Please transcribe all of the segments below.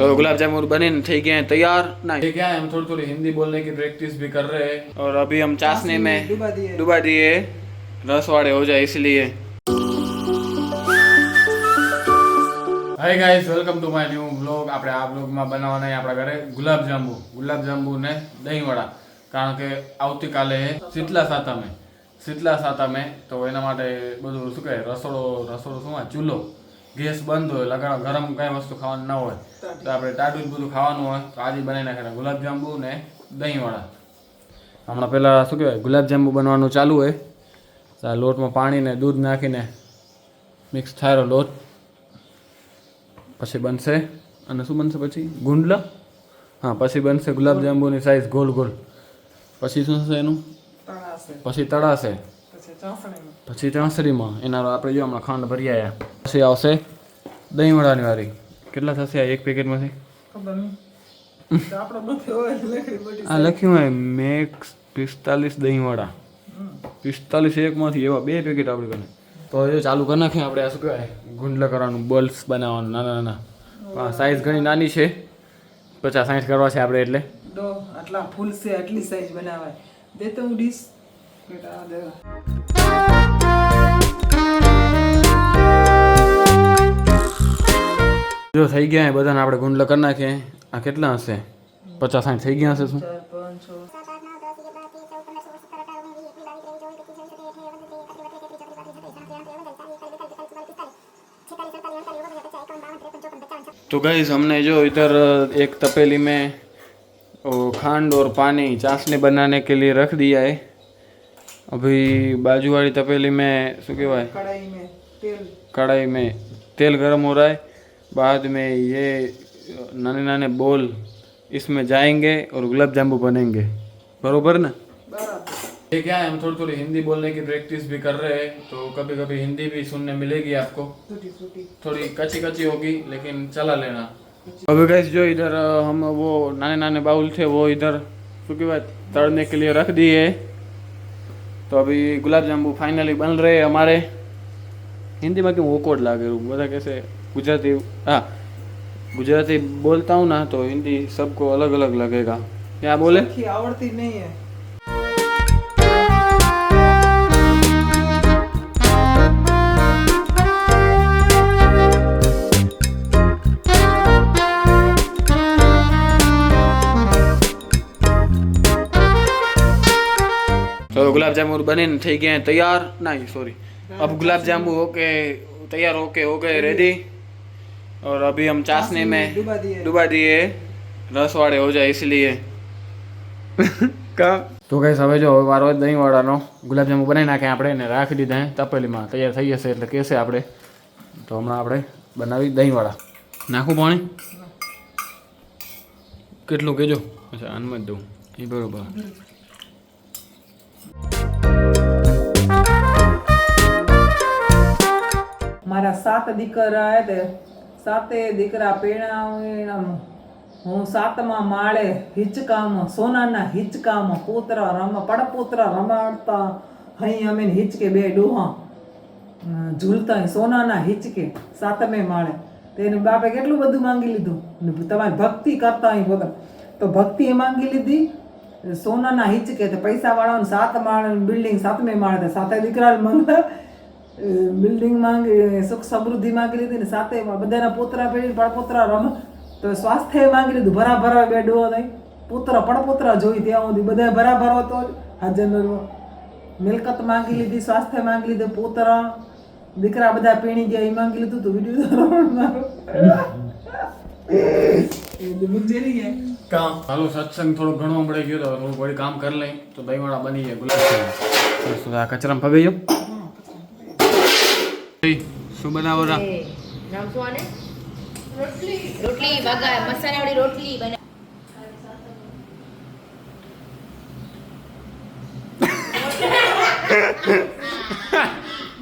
तो गुलाब जामुन बने થઈ ગયા हैं तैयार ना ये क्या है हम थोड़ी थोड़ी हिंदी बोलने की प्रैक्टिस भी कर रहे हैं और अभी हम चाशनी में डुबा दिए डुबा दिए रस वाले हो जाए इसलिए hi guys welcome to my new blog આપણે આ બ્લોગમાં બનાવવાના છે આપણા ઘરે ગુલાબ જાંબુ ગુલાબ જાંબુ ને દહીં વડા કારણ કે આવતીકાલે શીતલા સાતમે શીતલા સાતમે તો એના માટે બધું શું કહે રસોડો રસોડો શું હોય ચૂલો ગેસ બંધ હોય લગાડ ગરમ કઈ વસ્તુ ખાવાનું ના હોય તો આપણે ટાટું જ બધું ખાવાનું હોય તો આજે બનાવી નાખેલા ગુલાબજાંબુ ને દહીંવાળા હમણાં પહેલાં શું કહેવાય ગુલાબજાંબુ બનવાનું ચાલુ હોય તો આ લોટમાં પાણી ને દૂધ નાખીને મિક્સ થાયરો લોટ પછી બનશે અને શું બનશે પછી? ગુંડલા? હા પછી બનશે ગુલાબજાંબુની સાઇઝ સાઈઝ ગોલ ગોલ. પછી શું થશે એનું? પછી તળાશે. પછી ચાસણીમાં એના આપણે જો હમણાં ખાંડ ભરી આવ્યા પછી આવશે દહીં વડાની વારી. કેટલા થશે આ એક પેકેટમાંથી? આ લખ્યું હોય મેક્સ પિસ્તાલીસ દહીં વડા. પિસ્તાલીસ એકમાંથી એવા બે પેકેટ આપણે કરે તો એ ચાલુ કરી નાખીએ આપણે આ શું કહેવાય? ગુંડલા કરવાનું બોલ્સ બનાવવાનું નાના નાના. સાઈઝ ઘણી નાની છે. પચાસ સાઠ કરવા છે આપણે એટલે. આટલા ફૂલ છે આટલી સાઈઝ બનાવાય. દે તો હું ડીશ જો થઈ ગયા એ બધાને આપણે ગુંડલા કરી નાખીએ આ કેટલા હશે પચાસ સાઠ થઈ ગયા હશે શું ચાર પાંચ છ तो गाइस हमने जो इधर एक तपेली में वो खांड और पानी चाशनी बनाने के लिए रख दिया है अभी बाजू वाली तपेली में શું કહેવાય કડાઈ મેં તેલ कढ़ाई में तेल गर्म हो रहा है बाद में ये नाने नाने बोल इसमें जाएंगे और गुलाब जामुन बनेंगे बरोबर ना બરાબર ये क्या है हम थोड़ी थोड़ी हिंदी बोलने की प्रैक्टिस भी कर रहे हैं तो कभी कभी हिंदी भी सुनने मिलेगी आपको છૂટી છૂટી थोड़ी कच्ची कच्ची होगी लेकिन चला लेना अभी गाइस जो इधर अ, हम वो नाने नाने बाउल थे वो इधर શું કહેવાય तड़ने के लिए रख दिए तो अभी गुलाब जामुन फाइनली बन रहे हैं हमारे हिंदी में क्यों ओकोड लागे બધા कैसे गुजराती हाँ गुजराती बोलता हूँ ना तो हिंदी सबको अलग अलग लगेगा क्या बोले સરખી આવડતી નહીં તો ગુલાબજાંબુ બનીને થઈ ગયા તૈયાર? ના સોરી अब गुलाब ઓકે તૈયાર ઓકે होके हो गए रेडी और अभी हम चाशनी में રસ વાળે હો જાય इसलिए કામ તો કઈ હવે જો હવે વારો દહીં વાળાનો ગુલાબજાંબુ બનાવી નાખ્યા આપણે એને રાખી દીધા તપેલીમાં. તૈયાર થઈ જશે એટલે કહેશે આપણે. તો હમણાં આપણે બનાવી દહીંવાળા. નાખું પાણી? કેટલું કહેજો? અચ્છા આનમાં જ દઉં. એ બરોબર. મારા સાત દીકરા તે. સાતે દીકરા પેણા હું સાતમા માળે હિચકામાં, સોનાના હિચકામાં પુત્ર રમ પડપુત્ર રમાડતા અહીં અમે હિચકે બે ડોહા. ઝૂલતા સોનાના હિચકે સાતમે માળે. તેને બાપે કેટલું બધું માંગી લીધું? તમારી ભક્તિ કરતા અહીં પોતા. તો ભક્તિ એ માંગી લીધી સોનાના હિચકે તો પૈસા વાળાને સાત માળ બિલ્ડિંગ સાતમે માળે તો સાતે દીકરા મંગ બિલ્ડિંગ માંગી સુખ સમૃદ્ધિ માંગી લીધી ને સાથે બધાના પોતરા પેઢી પડપોતરા રમ. તો સ્વાસ્થ્ય માંગી લીધું. ભરા ભરા બે ડોહો નહીં. પુત્ર પડપોતરા જોઈ ત્યાં સુધી બધા ભરાભર હતો હાજર મિલકત માંગી લીધી સ્વાસ્થ્ય માંગી લીધું પુત્ર. દીકરા બધા પીણી ગયા એ માંગી લીધું તું. વીડિયો મુંજેરી ગયા. કામ. હાલો સત્સંગ થોડો ઘણો મળે ગયો તો થોડું કોઈ કામ કરી લઈ તો દહીં વાળા બની જાય ગુલાબ આ કચરામાં ફગાઈ ગયો શું બનાવો રા? રોટલી. રોટલી મસાલાવાળી રોટલી બને.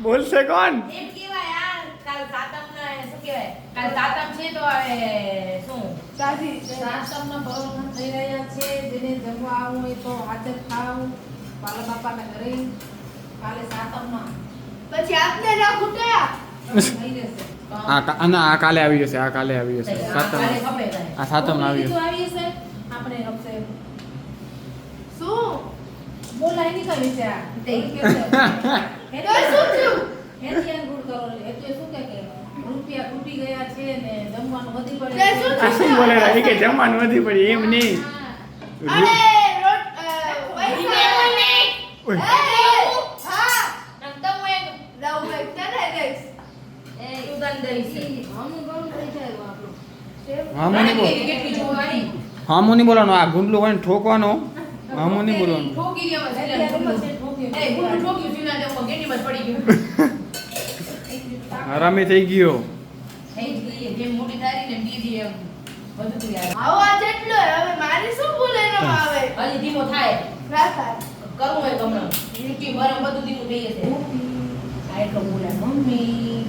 બોલશે કોણ? એમ યાર કાલ કહેવાય કાલ સાતમ છે તો હવે શું? સાજી સાતમના પરોઠા થઈ રહ્યા છે. જેને જમવા આવું હોય તો હાજર થાવ પાલા બાપાના ઘરે. કાલે સાતમમાં પછી આપને ના ખૂટ્યા. આ ના આ કાલે આવી જશે આ કાલે આવી જશે. સાતમ. આ સાતમ આવી જશે. આપણે હપ્તે શું? બોલાય નહીં કઈ છે આ તે કે શું થયું? એથી ધ્યાન ગુડ કરો એટલે. શું કે કે રૂપિયા તૂટી ગયા છે ને જમવાનું વધી પડે છે. આ શું બોલે એ કે જમવાનું વધી પડે એમ નહીં. હમું ઘણું થઈ જાય આપણું. હા મને બોલ. કેટલી જોવાની? હા મને બોલવાનું. આ ગુંડલું હોય ને ઠોકવાનો. હા મને બોલવાનું. ઠોકી ગયું. આરામી થઈ ગયો. થઈ જ ગઈ. જેમ મોટી તારી ને બીજી એમ. બધું તું યાર. આવા જેટલો હવે મારી શું ભૂલ એનામાં આવે? હજી ધીમો થાય. રાતા કરવું હોય ગમણ ઊંચી બરમ બધું ધીમું થઈ જશે. આ એટલો બોલે મમ્મી.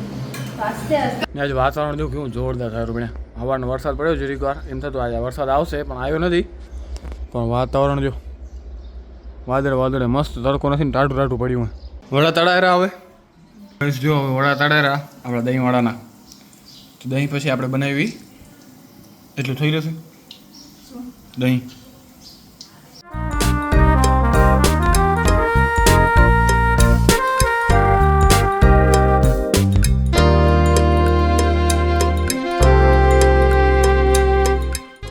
આસ્તે આસ્તે આજે વાતાવરણ જો કેવું જોરદાર થયું રૂપિયા હવાનો વરસાદ પડ્યો જરીક વાર. એમ થતું આજે વરસાદ આવશે પણ આવ્યો નથી. પણ વાતાવરણ જો વાદળ વાદળે મસ્ત તડકો નથી ને ટાઢું ટાઢું પડ્યું વડા તળાયરા હવે? જો હવે વડા તળાયરા આપણા દહીં વડાના તો દહીં પછી આપણે બનાવી એટલું થઈ જશે? દહીં.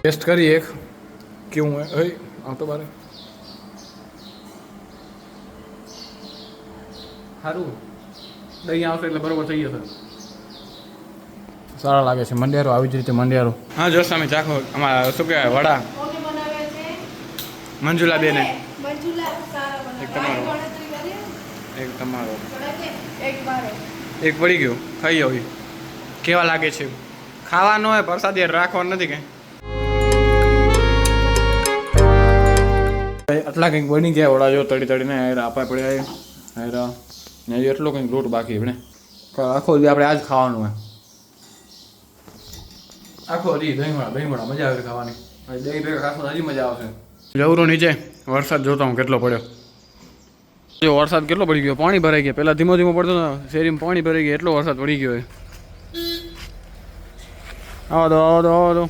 ટેસ્ટ કરી એક. કેવું હોય? આ આવતો બારે. સારું દહીં આવશે એટલે બરોબર થઈ જશે. સારા લાગે છે. મંડિયારો આવી જ રીતે મંડિયારો હા જો સામે ચાખો. અમારા શું કહેવાય વડા. મંજુલા બેને એક તમારો. એક તમારો. એક પડી ગયું. ખાઈ આવી કેવા લાગે છે? ખાવાનો હોય પ્રસાદ રાખવાનો નથી કંઈ. આટલા કંઈક બની ગયા વડા જો તળી તળીને હેરા આપા પડ્યા હેરા. ને એટલો કંઈક લોટ બાકી આપણે આખો દી આપણે આજ ખાવાનું હોય. આખો હજી દહીં વડા દહીં વડા મજા આવે ખાવાની. દહીં ભેગા ખાશો હજી મજા આવશે. જવરો નીચે. વરસાદ જોતો હું કેટલો પડ્યો. જો વરસાદ કેટલો પડી ગયો? પાણી ભરાઈ ગયા. પહેલાં ધીમો ધીમો પડતો હતો શેરીમાં પાણી ભરાઈ ગયા. એટલો વરસાદ પડી ગયો આવો દો આવો દો આવો દો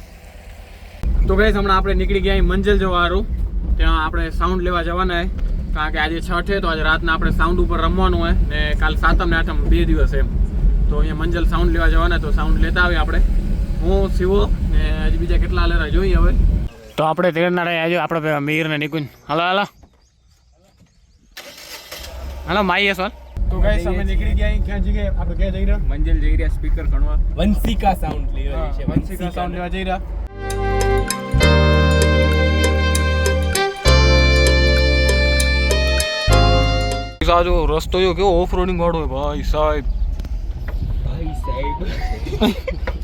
તો ગઈ હમણાં આપણે નીકળી ગયા અહીં મંજિલ જવાનું ત્યાં આપણે સાઉન્ડ લેવા જવાના કારણ કે આજે છઠ છે તો આજે રાતના આપણે સાઉન્ડ ઉપર રમવાનું હોય ને કાલ સાતમ ને આઠમ બે દિવસ એમ. તો અહીંયા મંજિલ સાઉન્ડ લેવા જવાના તો સાઉન્ડ લેતા આવીએ આપણે. હું શિવો ને હજી બીજા કેટલા લેરા જોઈએ હવે. તો આપણે તેરના રહ્યા આજે આપણે મીર ને નિકુંજ. હાલો હાલો. હાલો માઈએ સર તો ગાઈસ અમે નીકળી ગયા અહીં ક્યાં જગ્યાએ? આપણે ક્યાં જઈ રહ્યા? મંજિલ જઈ રહ્યા સ્પીકર કણવા વંશિકા સાઉન્ડ લેવા છે વંશિકા સાઉન્ડ લેવા જઈ રહ્યા. જો રસ્તો જો કેવો ઓફ રોડિંગ વાળો હોય ભાઈ સાહેબ. ભાઈ સાહેબ.